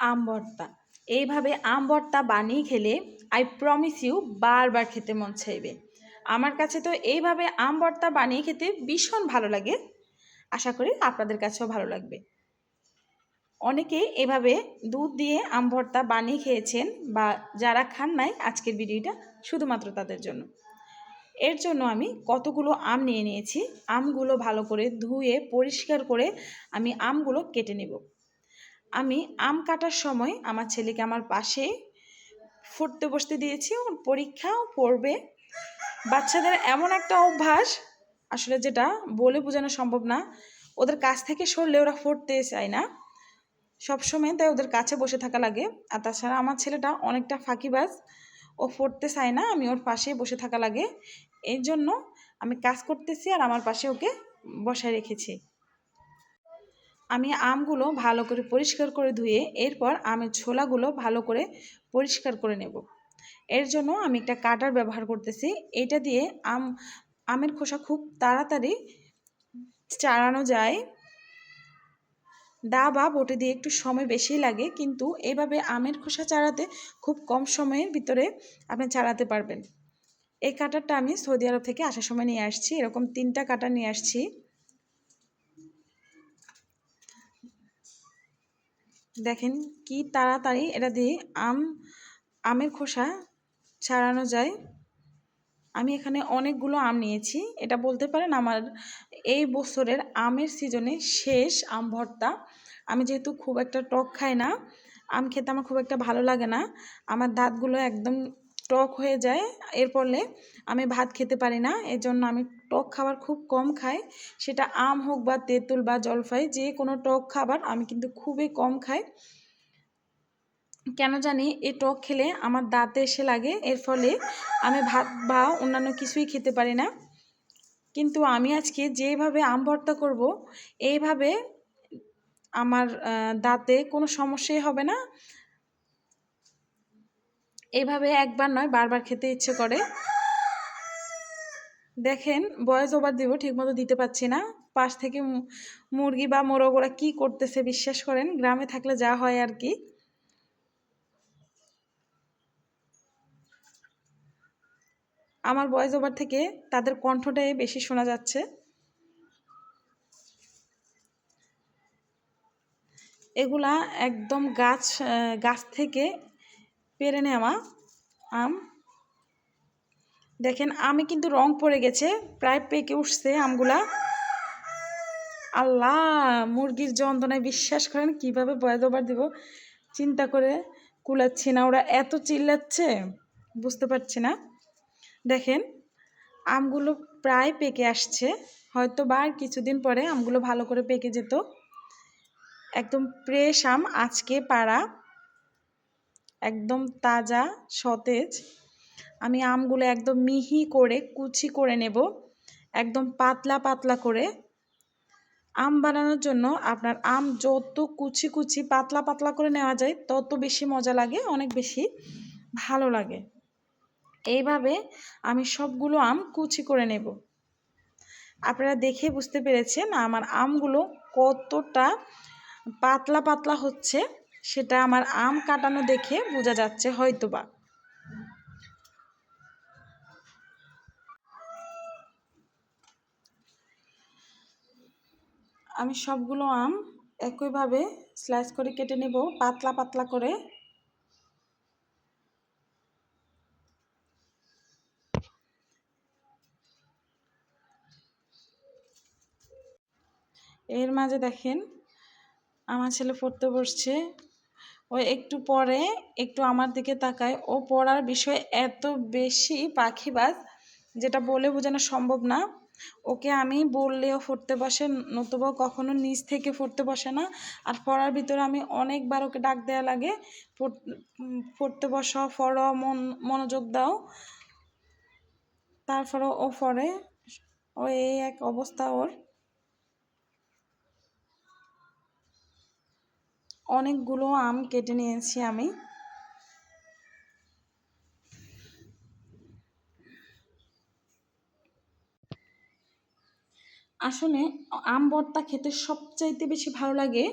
আম ভর্তা। এইভাবে আম ভর্তা বানিয়ে খেলে আই প্রমিস ইউ বারবার খেতে মন চাইবে। আমার কাছে তো এইভাবে আম ভর্তা বানিয়ে খেতে ভীষণ ভালো লাগে। আশা করি আপনাদের কাছেও ভালো লাগবে। অনেকে এভাবে দুধ দিয়ে আম ভর্তা বানিয়ে খেয়েছেন বা যারা খান নাই, আজকের ভিডিওটা শুধুমাত্র তাদের জন্য। এর জন্য আমি কতগুলো আম নিয়ে নিয়েছি। আমগুলো ভালো করে ধুয়ে, পরিষ্কার করে আমি আমগুলো কেটে নেব। আমি আম কাটার সময় আমার ছেলেকে আমার পাশে ফুটতে বসতে দিয়েছি, ওর পরীক্ষাও পড়বে। বাচ্চাদের এমন একটা অভ্যাস, আসলে যেটা বলে বোঝানো সম্ভব না। ওদের কাছ থেকে সরলে ওরা ফুটতে চায় না। সবসময় তাই ওদের কাছে বসে থাকা লাগে। আর তাছাড়া আমার ছেলেটা অনেকটা ফাঁকিবাজ, ও পড়তে চায় না, আমি ওর পাশে বসে থাকা লাগে। এই জন্য আমি কাজ করতেছি আর আমার পাশে ওকে বসায় রেখেছি। আমি আমগুলো ভালো করে পরিষ্কার করে ধুয়ে এরপর আমের ছোলাগুলো ভালো করে পরিষ্কার করে নেব। এর জন্য আমি একটা কাটার ব্যবহার করতেছি। এটা দিয়ে আম, আমের খোসা খুব তাড়াতাড়ি চাড়ানো যায়। দা বা বটে দিয়ে একটু সময় বেশি লাগে, কিন্তু এভাবে আমের খোসা চাড়াতে খুব কম সময়ের ভিতরে আপনি চাড়াতে পারবেন। এই কাটারটা আমি সৌদি আরব থেকে আসার সময় নিয়ে আসছি। এরকম তিনটা কাটা নিয়ে আসছি। দেখেন কি তাড়াতাড়ি এটা দিয়ে আম, আমের খোসা ছাড়ানো যায়। আমি এখানে অনেকগুলো আম নিয়েছি। এটা বলতে পারেন আমার এই বছরের আমের সিজনে শেষ আম ভর্তা। আমি যেহেতু খুব একটা টক খাই না, আম খেতে আমার খুব একটা ভালো লাগে না। আমার দাঁতগুলো একদম টক হয়ে যায়। এর ফলে আমি ভাত খেতে পারি না। এর জন্য আমি টক খাবার খুব কম খাই। সেটা আম হোক বা তেঁতুল বা জলফাই, যে কোনো টক খাবার আমি কিন্তু খুবই কম খাই। কেন জানি এই টক খেলে আমার দাঁতে এসে লাগে। এর ফলে আমি ভাত বা অন্যান্য কিছুই খেতে পারি না। কিন্তু আমি আজকে যেভাবে আম ভর্তা করব, এইভাবে আমার দাঁতে কোনো সমস্যাই হবে না। এইভাবে একবার নয়, বারবার খেতে ইচ্ছে করে। দেখেন বয়স ওভার দিব, ঠিকমতো দিতে পারছি না। পাশ থেকে মুরগি বা মোরগ ওরা কী করতেছে বিশ্বাস করেন, গ্রামে থাকলে যা হয় আর কি। আমার ভয়েস ওভার থেকে তাদের কণ্ঠটাই বেশি শোনা যাচ্ছে। এগুলা একদম গাছ গাছ থেকে পেরে নেওয়া আম। দেখেন, আমি কিন্তু রং পড়ে গেছে, প্রায় পেকে উঠছে আমগুলা। আল্লাহ, মুরগির যন্ত্রণায় বিশ্বাস করেন, কীভাবে বয় দবার দিব? চিন্তা করে কুলাচ্ছি না, ওরা এত চিল্লাচ্ছে, বুঝতে পারছি না। দেখেন, আমগুলো প্রায় পেকে আসছে, হয়তো বা আর কিছুদিন পরে আমগুলো ভালো করে পেকে যেত। একদম ফ্রেশ আম, আজকে পাড়া। একদম তাজা, সতেজ। আমি আমগুলো একদম মিহি করে, কুচি করে নেব। একদম পাতলা পাতলা করে। আম বানানোর জন্য আপনার আম যত কুচি কুচি, পাতলা পাতলা করে নেওয়া যায়, তত বেশি মজা লাগে, অনেক বেশি ভালো লাগে। এইভাবে আমি সবগুলো আম কুচি করে নেব। আপনারা দেখে বুঝতে পেরেছেন আমার আমগুলো কতটা পাতলা পাতলা হচ্ছে। সেটা আমার আম কাটানো দেখে বোঝা যাচ্ছে হয়তোবা। আমি সবগুলো আম একইভাবে স্লাইস করে কেটে নেব, পাতলা পাতলা করে। এর মাঝে দেখেন, আমার ছেলে পড়তে বসছে। ও একটু পরে, একটু আমার দিকে তাকায়। ও পড়ার বিষয়ে এত বেশি পাখিবাজ, যেটা বলে বোঝানো সম্ভব না। ওকে আমি বললেও পড়তে বসে, নতুবা কখনো নিচ থেকে পড়তে বসে না। আর পড়ার ভিতরে আমি অনেকবার ওকে ডাক দেওয়া লাগে পড়তে বসো, পড়ো, মন, মনোযোগ দাও। তারপরে ও পড়ে। ও এই এক অবস্থা ওর। অনেকগুলো আম কেটে নিয়েছি আমি। আসলে আম ভর্তা খেতে সবচাইতে বেশি ভালো লাগে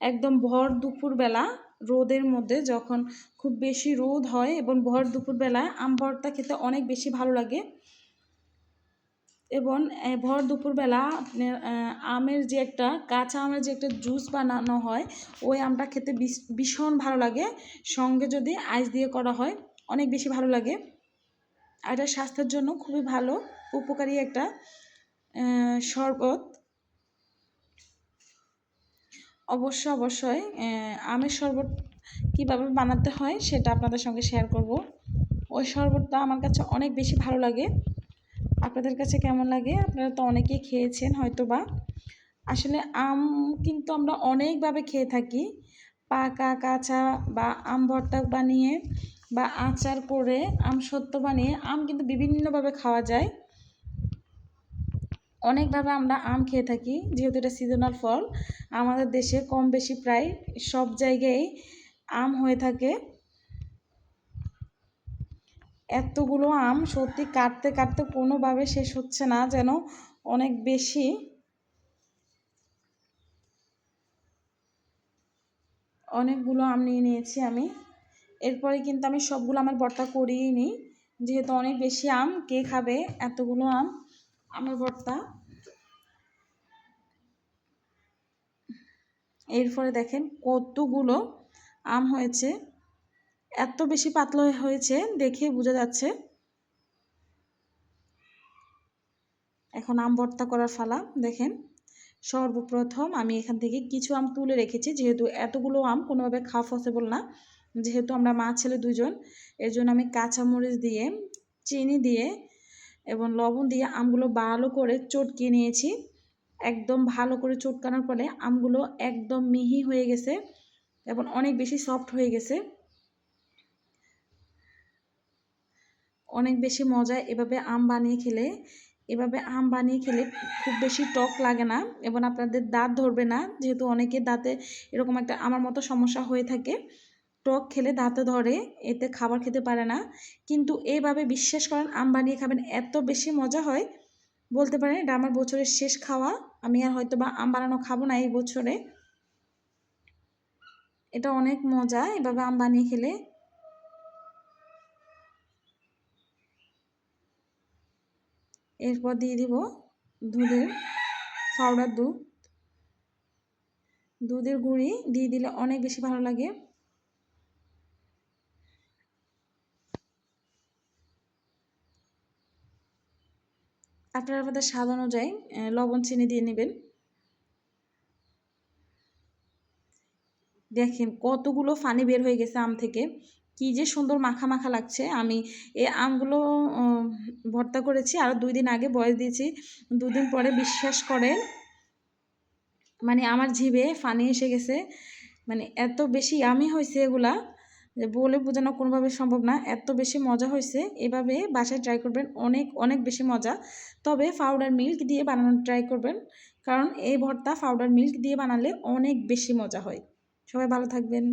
একদম ভর দুপুরবেলা রোদের মধ্যে যখন খুব বেশি রোদ হয় এবং ভর দুপুরবেলায় আম ভর্তা খেতে অনেক বেশি ভালো লাগে। এবং ভর দুপুরবেলা আপনার আমের যে একটা, কাঁচা আমের যে একটা জুস বানানো হয়, ওই আমটা খেতে ভীষণ ভালো লাগে। সঙ্গে যদি আইস দিয়ে করা হয়, অনেক বেশি ভালো লাগে। আর এটা স্বাস্থ্যের জন্য খুবই ভালো, উপকারী একটা শরবত। অবশ্য, অবশ্যই আমের শরবত কীভাবে বানাতে হয়, সেটা আপনাদের সঙ্গে শেয়ার করব। ওই শরবতটা আমার কাছে অনেক বেশি ভালো লাগে। আপনাদের কাছে কেমন লাগে? আপনারা তো অনেকেই খেয়েছেন হয়তো বা আসলে আম কিন্তু আমরা অনেকভাবে খেয়ে থাকি। পাকা, কাঁচা বা আম ভর্তা বানিয়ে বা আচার করে আম সত্য বানিয়ে আম কিন্তু বিভিন্নভাবে খাওয়া যায়। অনেকভাবে আমরা আম খেয়ে থাকি, যেহেতু এটা সিজনাল ফল। আমাদের দেশে কম বেশি প্রায় সব জায়গায় আম হয়ে থাকে। এতগুলো আম সত্যি কাটতে কাটতে কোনোভাবে শেষ হচ্ছে না, যেন অনেক বেশি। অনেকগুলো আম নিয়ে নিয়েছি আমি। এরপরে কিন্তু আমি সবগুলো আমার ভর্তা করিয়ে নিই যেহেতু অনেক বেশি আম, কে খাবে এতগুলো আম? আমের ভর্তা। এরপরে দেখেন কতগুলো আম হয়েছে। এত বেশি পাতলা হয়েছে দেখে বোঝা যাচ্ছে। এখন আম ভর্তা করার ফালা, দেখেন। সর্বপ্রথম আমি এখান থেকে কিছু আম তুলে রেখেছি, যেহেতু এতগুলো আম কোনোভাবে খাওয়া পসিবল না। যেহেতু আমরা মা ছেলে দুজন এর জন্য আমি কাঁচামরিচ দিয়ে, চিনি দিয়ে এবং লবণ দিয়ে আমগুলো ভালো করে চটকিয়ে নিয়েছি। একদম ভালো করে চটকানোর ফলে আমগুলো একদম মিহি হয়ে গেছে এবং অনেক বেশি সফট হয়ে গেছে। অনেক বেশি মজা, এভাবে আম বানিয়ে খেলে, এভাবে আম বানিয়ে খেলে খুব বেশি টক লাগে না এবং আপনাদের দাঁত ধরবে না। যেহেতু অনেকে দাঁতে এরকম একটা আমার মতো সমস্যা হয়ে থাকে, টক খেলে দাঁতে ধরে, এতে খাবার খেতে পারে না। কিন্তু এইভাবে বিশ্বাস করেন আম বানিয়ে খাবেন, এত বেশি মজা হয়, বলতে পারেন এটা আমার বছরের শেষ খাওয়া। আমি আর হয়তো বা আম বানানো খাব না এই বছরে। এটা অনেক মজা, এভাবে আম বানিয়ে খেলে এরপর দিয়ে দিব দুধের পাউডার দুধ। দুধের গুঁড়ি দিয়ে দিলে অনেক বেশি ভালো লাগে। আপনারা আপনাদের স্বাদ অনুযায়ী লবণ, চিনি দিয়ে নেবেন। দেখেন কতগুলো ফানি বের হয়ে গেছে আম থেকে। কি যে সুন্দর মাখা মাখা লাগছে। আমি এই আমগুলো ভর্তা করেছি, আর দুই দিন আগে বয়স দিয়েছি। দুদিন পরে বিশ্বাস করেন মানে আমার জিভে ফানি এসে গেছে। মানে এত বেশি আমি হয়েছে এগুলা, যে বলে বোঝানো কোনোভাবে সম্ভব না। এত বেশি মজা হয়েছে। এভাবে বাসায় ট্রাই করবেন, অনেক অনেক বেশি মজা। তবে পাউডার মিল্ক দিয়ে বানানোর ট্রাই করবেন, কারণ এই ভর্তা পাউডার মিল্ক দিয়ে বানালে অনেক বেশি মজা হয়। সবাই ভালো থাকবেন।